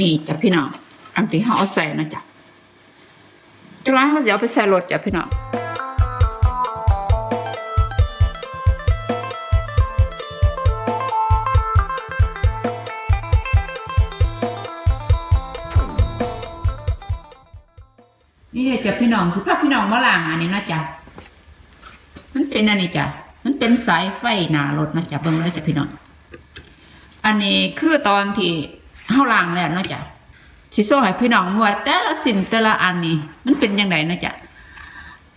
นี่จ้ะพี่น้องอันที่เขาเอาใส่นะจ๊ะจังไรเขาจะเอาไปใส่รถจ้ะพี่น้องนี่จ้ะพี่น้องสิพาพี่น้องมาล้างอันนี้นะจ๊ะมันเป็นอันนี้จ้ะมันเป็นสายไฟหน้ารถนะจ๊ะเบิ่งเลยจ้ะพี่น้อง อันนี้คือตอนที่ เฮาล้างแล้วเนาะจ๊ะสิโซ่ให้พี่น้องว่าแต่ละสิ่งแต่ละอันนี้มันเป็นยังไงนะจ๊ะ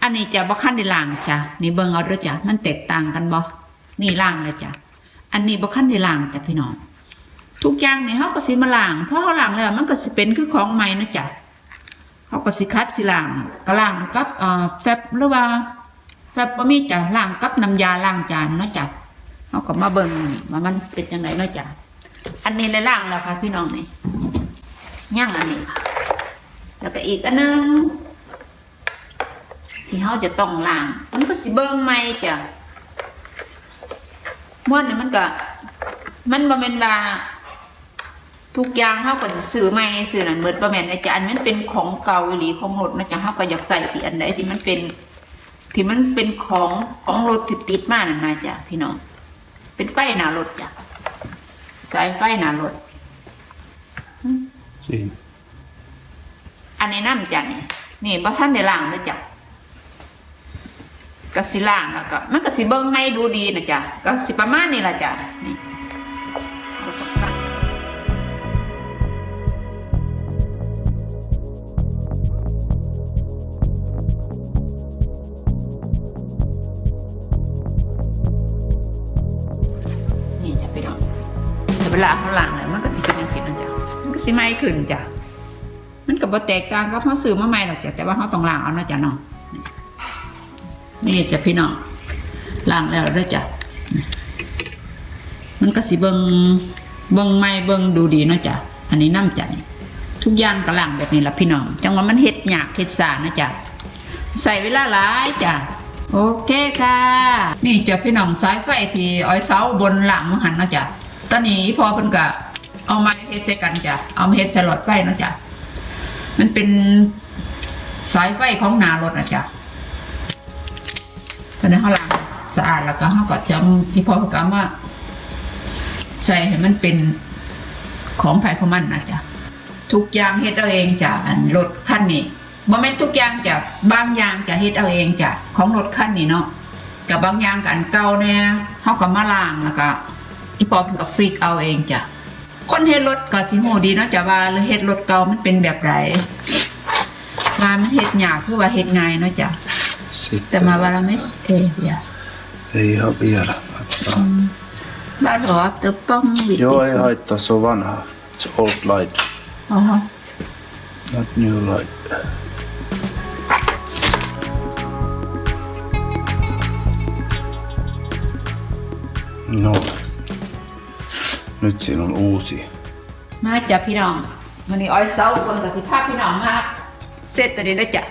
อันนี้จะบ่คันได้ล้างจ้ะนี่เบิ่งเอาเด้อจ้ะมันแตกต่างกันบ่นี่ล้างแล้วจ้ะอันนี้บ่คันได้ล้างจ้ะพี่น้อง ทุกอย่างนี่เฮาก็สิมาล้างเพราะเฮาล้างแล้ว มันก็สิเป็นคือของใหม่นะจ๊ะเฮาก็สิคัดสิล้างก็ล้างกับเอ่อแฟบหรือว่าแฟบบ่มีจ้ะล้างกับน้ำยาล้างจานเนาะจ้ะเฮาก็มาเบิ่งว่ามันเป็นจังไดเนาะจ้ะ อันนี้ในล่างแล้วค่ะ พี่น้องนี่ย่างอันนี้ค่ะแล้วก็อีกอันหนึงที่เขาจะต้องล้าง มันก็สิเบิ้งไม่จ้ะม้วนนี่มันก็ มันบ่แม่นว่าทุกอย่างเขาก็สิซื้อใหม่ซื้อนั่นเบิดบ่แม่นนะจ๊ะอันมันเป็นของเก่าอีหลีของรถนะจ๊ะเขาก็อยากใส่ที่อันใดที่มันเป็น ที่มันเป็นของของรถที่ติดมานั่นนะจ๊ะพี่น้อง เป็นไฟหน้ารถจ้ะ สายไฟหนารถ Siinä. อันนี้น้ำจ้ะนี่นี่บ่ท่านได้ล้างเลยจ้ะก็สิล้างแล้วก็มันก็สิเบิ่งให้ดูดีนะจ้ะก็สิประมาณนี้ล่ะจ้ะนี่นี่ ลาเขาล้างแล้วมันก็สิเป็นจังซี่นจ้ะมันก็สิไหม้ขึ้นจ้ะมันก็บ่แตกต่างกับเขาซื้อมาใหม่หรอกจ้ะแต่ว่าเขาต้องล้างเอานะจ้ะเนาะนี่จ้ะพี่น้องล้างแล้วเด้อจ้ะมันก็สิเบิงเบิงใหม่เบิงดูดีเนาะจ้ะอันนี้น้ำจ้ะนี่ทุกอย่างก็ล้างแบบนี้ละพี่น้อง จังว่ามันเฮ็ดหยากเฮ็ดซ่านะจ้ะใส่เวลาหลายจ้ะโอเคค่ะ นี่จ้ะพี่น้องสายไฟที่อ้อยเสาบนหลังหันนะจ้ะ ตอนนี้พอเพิ่นก็เอามาเฮ็ดใส่กันจ้ะ เอามาเฮ็ดใส่หลอดไฟเนาะจ้ะ มันเป็นสายไฟของนารถนะจ๊ะตอนนี้เขาล้างสะอาดแล้วก็เขาก็จำที่พ่อเขากำว่าใส่ให้มันเป็นของภายของมันนะจ๊ะทุกอย่างเฮ็ดเอาเองจ้ะ อันรถคันนี้บ่แม่นทุกอย่างจ้ะ บางอย่างจะเฮ็ดเอาเองจ้ะ ของรถคันนี้เนาะกับบางอย่างกันเก่าแน่เขาก็มาล้างแล้วก็ อีพอเพิ่นก็ฟิกเอาเองจ้ะคนเฮ็ดรถก็สิฮู้ดีเนาะจ้ะว่าเฮ็ดรถเก่ามันเป็นแบบใดว่ามันเฮ็ดยากคือว่าเฮ็ดง่ายเนาะจ้ะแต่ Sitten มาว่าเราไม่เอเบีย ei ihan vielä. Ottaa. บ้านหรอตัวป้องวิด Joo, ei haittaa, se on vanha. It's old light, อ๋อ not new light. No. Nyt siinä on uusi. มาจ้ะพี่น้องวันนี้ออยเซาคนกับสิภาพพี่น้องมาเสร็จตัวนี้ได้อจ้ะ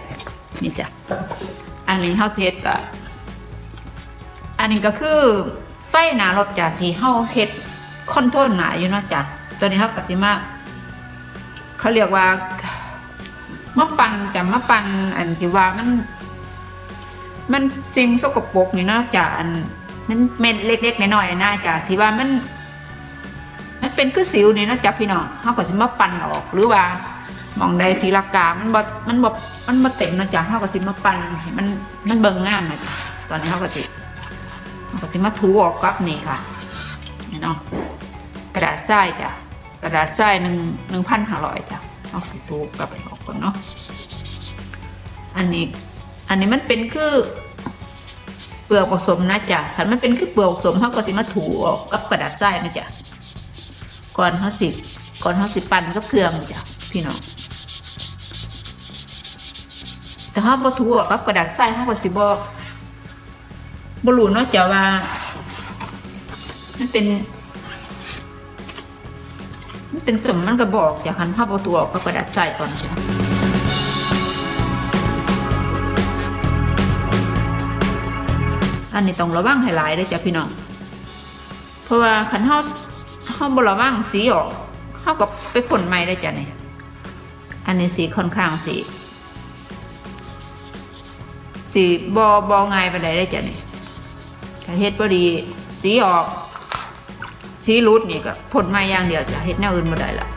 นี่จ้ะอันนี้เฮาเสร็จก็อันนี้ก็คือไฟหน้ารถจ้ะที่เฮาเฮ็ดคอนโทรลหน้าอยู่เนาะจ้ะตัวนี้เฮาก็สิมาเขาเรียกว่ามะปันจะมะปันอันที่ว่ามัน มันสิ่งสกปรกนี่เนาะจ้ะอันมันเม็ดเล็กๆน้อยๆนะจ้ะที่ว่ามัน เป็นคือสิวนี่นะจ้ะพี่น้องเขาก็สิมาปั่นออกหรือว่ามองใดทีละกามันบ่มันบ่มันบ่เต็มนะจ้ะเขาก็สิมาปั่นมันมันเบิ่งงามนะจ้ะตอนนี้เขาก็สิเขาก็สิมาถูออกกับนี่ค่ะนี่เนาะกระดาษทรายจ้ะกระดาษทรายหนึ่งหนึ่งพันห้าร้อยจ้ะเอาสีถูกับออกก่อนเนาะอันนี้อันนี้มันเป็นคือเปลือกผสมนะจ๊ะถ้ามันเป็นคือเปลือกผสมเขาก็สิมาถูออกกับกระดาษทรายนะจ๊ะ ก่อนเขาสิก่อนเขาสิปั่นกับเครื่องจ้ะพี่น้องแต่เขาบ่ถูออกกับกระดาษทรายเขาก็สิบ่บ่รู้เนาะจ๊ะว่ามันเป็นมันเป็นสมมันก็บอกจากคันภาพเอาตัวออกก็กระดาษใจก่อนจ้ะอันนี้ต้องระวังให้หลายเลยจ้ะพี่น้องเพราะว่าคันเฮา เฮาบ่ระวังสีออกเฮเขาก็ไปผลใหม่ได้จ้ะนี่อันนี้สีค่อนข้างสีสีบอบอง่ายไปไหนได้จ้ะนี่ถ้าเฮ็ดพอดีสีออกสีรูดนี่ก็ผลใหม่อย่างเดียวจ้ะเฮ็ดแนวอื่นบ่ได้ละ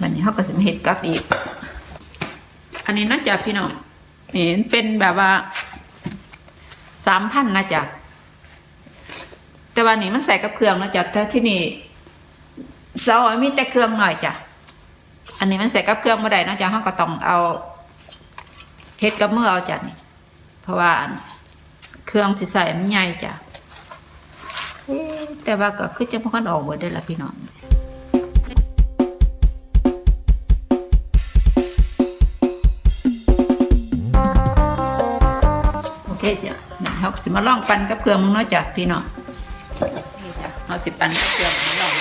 บันนี้เขาก็สิมาเห็ดกับอีก อันนี้น่าจะพี่น้องนี่เป็นแบบว่าสามพันนะจ๊ะแต่วันนี้มันใส่กับเครื่องนะจ๊ะแต่ที่นี่ซอยมีแต่เครื่องหน่อยจ้ะอันนี้มันใส่กับเครื่องมาได้นะจ๊ะเขาก็ต้องเอาเฮ็ดกับมือเอาจ้ะนี่ เพราะว่าเครื่องที่ใส่มันใหญ่จ้ะแต่ว่าก็คือจะพอกันออกหมดได้ละพี่น้อง เจ้ะนี่เขาสิมาลองปั่นกับเครื่องมึงเนาะจ้ะพี่น้องนี่จ้ะเขาสิปั่นกับเครื่องมึงลอง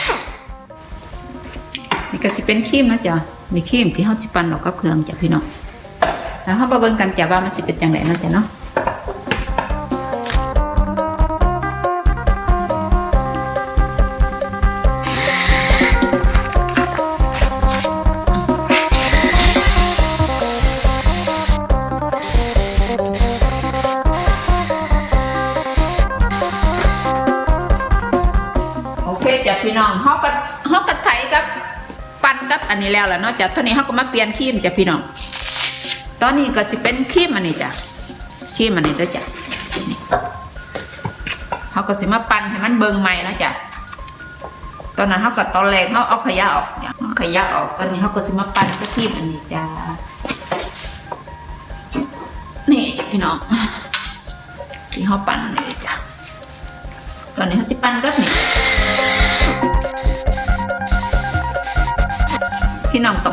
นี่ก็สิเป็นครีมนะจ้ะนี่ครีมที่เขาสิปั่นออกกับเครื่องจ้ะพี่น้องแล้วเขาประเมินกันจ้ะว่ามันสิเป็นจังไดเนาะจ้ะเนาะ อันนี้แล้วแล่ะเนาะจ้ะตอนนี้เขาก็มาเปลี่ยนครีมจ้ะพี่น้อง ตอนนี้ก็สิเป็นครีมอันนี้จ้ะครีมอันนี้ด้อจ้ะเขาก็สิมาปั่นให้มันเบิ่งใหม่นะจ้ะตอนนั้นเขาก็ตอนแรกเขาเอาขยะออกเนี่ยเอาขยะออกตอนนี้เขาก็สิมาปั่นกับครีมอันนี้จ้ะนี่จ้ะพี่น้องที่เขาปั่นนี่จ้ะตอนนี้เขาสิปั่นกับนี่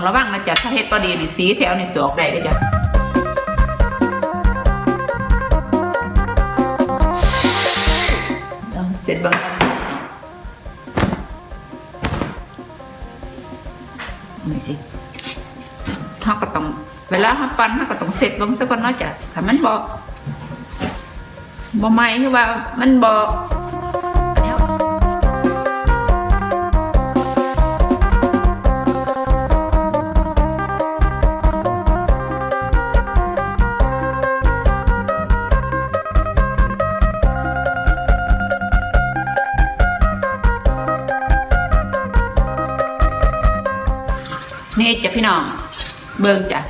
ระวังนะจ๊ะถ้าเฮ็ดพอดีนี่สีแถวนี่สอกได้เด้อจ้ะเอาเจ็ดบางกันนี่สิเขาก็ต้องเวลาเขาปั้นเขาก็ต้องเสร็จเบางสักคนเนาะจ้ะถ้ามันบบ่ไหม้คือว่ามันบ่ นี่จ้ะพี่น้อง เบิ่งจ้ะ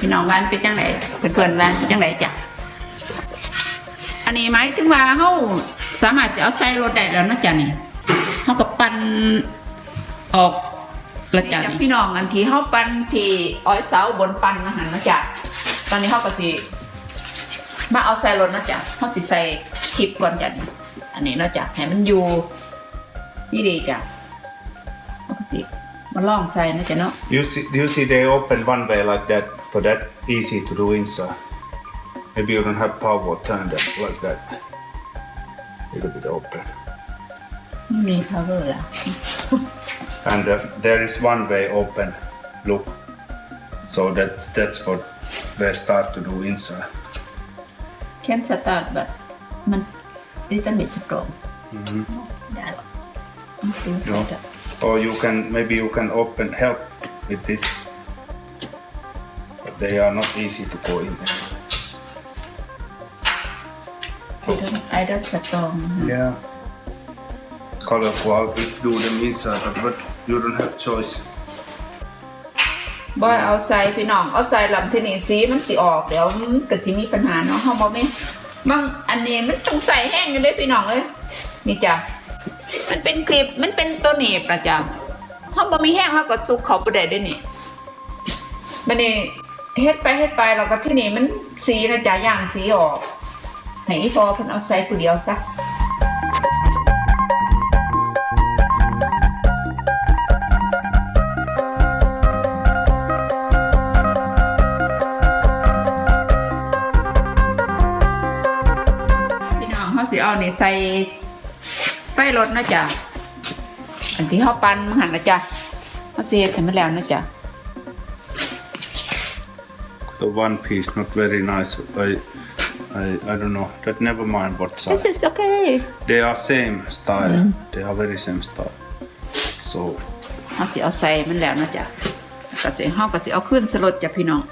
พี่น้องบ้านเป็นจังไหนเพื่อนๆบ้านเป็นจังไหนจ้ะอันนี้ไหมถึงว่าเฮาสามารถจะเอาใส่รถได้แล้วนะจ๊ะนี่เฮาก็ปั่นออกแล้วจ้ะพี่น้องอันที่เฮาปั่นที่อ้อยเสาบนปั่นนะหันนะจ๊ะตอนนี้เฮาก็สิมาเอาใส่รถนะจ๊ะเฮาสิใส่คลิปก่อนจ้ะนี่อันนี้นะจ๊ะให้มันอยู่นี่ดีจ้ะเฮาก็สิ มาลองใส่นะจ๊ะเนาะ You see, you see they open one way like that for that easy to do inside. Maybe you don't have power turn that like that. Little bit open. มี power อ่ะ And uh, there is one way open. Look. So that's that's what they start to do inside. can start but มัน little bit strong ได้หรอ No. Or you can maybe you can open help with this. But they are not easy to go in. I don't I don't strong Yeah. Colorful if do them inside, but, but you don't have choice. บอยเอาใส่พี่น้องเอาใส่ลำที่นี่สีมันสิออกเดี๋ยวมันก็สิมีปัญหาเนาะเฮาบ่แม่บางอันนี้มันต้องใส่แห้งอยู่เด้พี่น้องเอ้ยนี่จ้ะมัน เป็นคลิปมันเป็นตัวหนีบนะจ้ะเฮาบ่มีแห้งเฮาก็สุกเขาบ่ได้เด้นี่บัดนี้เฮ็ดไปเฮ็ดไปแล้วก็ที่นี่มันสีนะจ้ะย่างสีออกให้อีพอเพิ่นเอาใส่ผู้เดียวซะพี่น้องเขาสิเอานี่ใส่ ไฟรถนะจ๊ะอันที่เขาปั้นมันหันนะจ๊ะเขาเสียให้มันแล้วนะจ๊ะ The one piece not very nice. I, I, I don't know. That never mind what This size. is okay They are same style. They are very same style. So เขาสิเอาใส่มันแล้วนะจ๊ะก็สิเขาก็สิเอาขึ้นสลดจ้ะพี่น้อง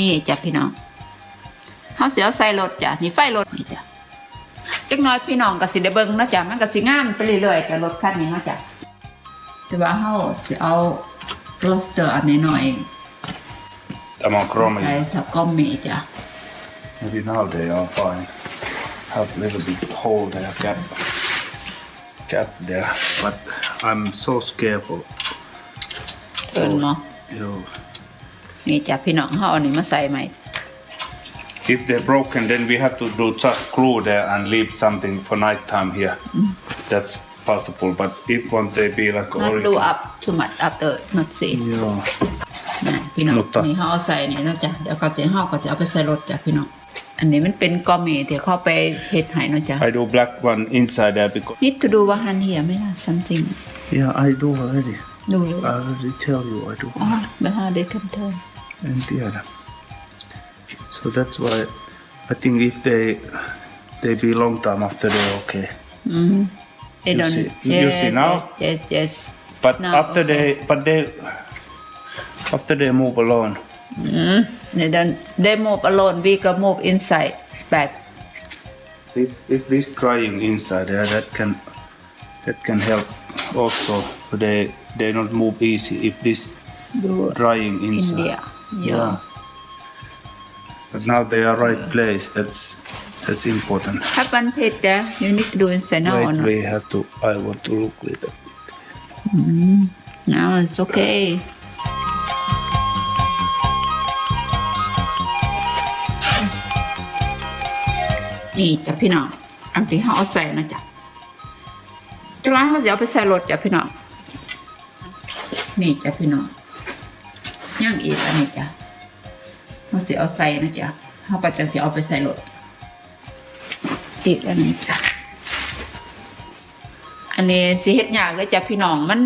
นี่จ้ะพี่น้องเขาเสียใส่รถจ้ะนี่ไฟรถนี่จ้ะจักหน้อยพี่น้องก็สิได้เบิ่งเนาะจ้ะมันก็สิงามไปเรื่อยๆกับรถคันนี้เนาะจ้ะแต่ว่าเฮาสิเอาโรสเตอร์อันนี้หน่อย I'm on ใส่ chromium. สับก้อมเมจ้ะ Maybe now they are fine. Have a little bit hole there, gap, gap there. But I'm so careful. เอิ้นเนาะ You, นี่จ้ะพี่น้องเฮาเอาอันนี้มาใส่ใหม่ if they're broken, then we have to do just glue there and leave something for night time here. That's possible. But if one they be like not do original- up too much after not see Yeah. นะพี่น้อง Mutta- นี่เฮาเอาใส่นี่เนาะจ้ะเดี๋ยวก็สิเฮาก็จะเอาไปใส่รถจ้ะพี่น้องอันนี้มันเป็นก้อมเมที่เขาไปเฮ็ดให้เนาะจ้ะ I do black one inside there because. need to do ว่าหันเหียไหมล่ะ something Yeah, I do already. ดูเลย I already tell you I do. อ๋อ but how they can turn and the other. So that's why I think if they they be long time after they're okay. Mm-hmm. They You don't. see- you see now? Yes, yes. But No, after okay. they but they after they move alone, Mm. They don't. They move alone. We can move inside back. if if this drying inside there that can that can help also. They they not move easy if this drying inside. India. Yeah. But now they are right place. That's that's important. Have one page there. You need to do inside now or Wait, not? we have to. I want to look little. No, it's okay. นี่จ้ะพี่น้อง อันที่เขาเอาใส่นะจ๊ะจังหวะเขาจะเอาไปใส่รถจ้ะพี่น้อง นี่จ้ะพี่น้อง ย่างอีกอันนี้จ้ะเขาจะเอาใส่นะจ๊ะเขาก็จะเอาไปใส่รถอีกอันนี้จ้ะอันนี้สิเฮ็ดยากเลยจ้ะพี่น้องมัน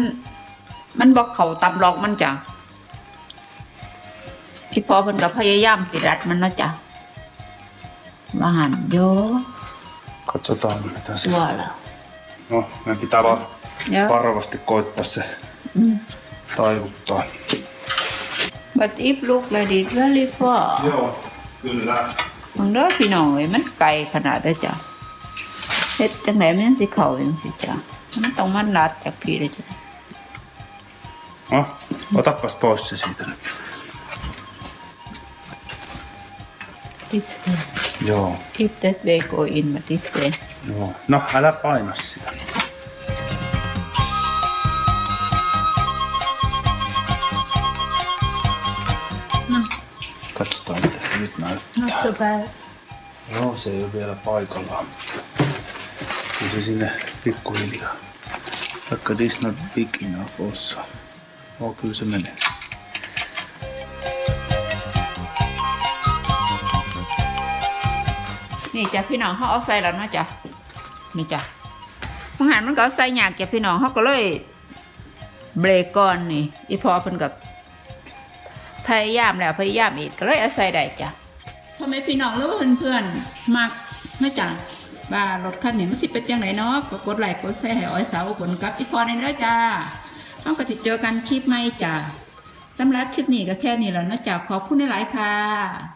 มันบอกเขาตำลอกมันจ้ะพี่พอเพิ่นก็พยายามติรัดมันเนาะจ้ะมาหันโย Katsotaan mitä se. ตัวแล้ว No, meidän pitää vaan Joo. varovasti koittaa se taivuttaa. But if look like it very far Joo, kyllä. มึงเด้อพี่น้องเอ้ยมันไกลขนาดเด้อจ้ะเฮ็ดจังไดมันยังสิเข้าจังสิจ้ะมันต้องมันลัดจากพี่เลยจ้ะ No, otapas pois se siitä nyt. this way Joo, if that way go in but this way joo. No, älä paina sitä. Katsotaan mitä se nyt näyttää. not so bad Joo, se ei ole vielä paikallaan. Kyllä se sinne pikkuhiljaa. Vaikka this not big enough also. Oo, kyllä se menee. นี่จ้ะพี่น้องเขาเอาใส่แล้วเนาะจ้ะนี่จ้ะอาหาร พยายามแล้วพยายามอีกก็เลยอาศัยได้จ้ะพ่อแม่พี่น้องหรือว่าเพื่อนๆมักเนะจ้ะว่ารถคันนี้มันสิเป็นยังไงเนาะก็กดไลค์กดแชร์ให้อ้อยสาวผลกับอีพอในเนื้อจ้าเราก็จะเจอกันคลิปใหม่จ้ะสำหรับคลิปนี้ก็แค่นี้แล้วเนะจ้ะขอบคุณหลายค่ะ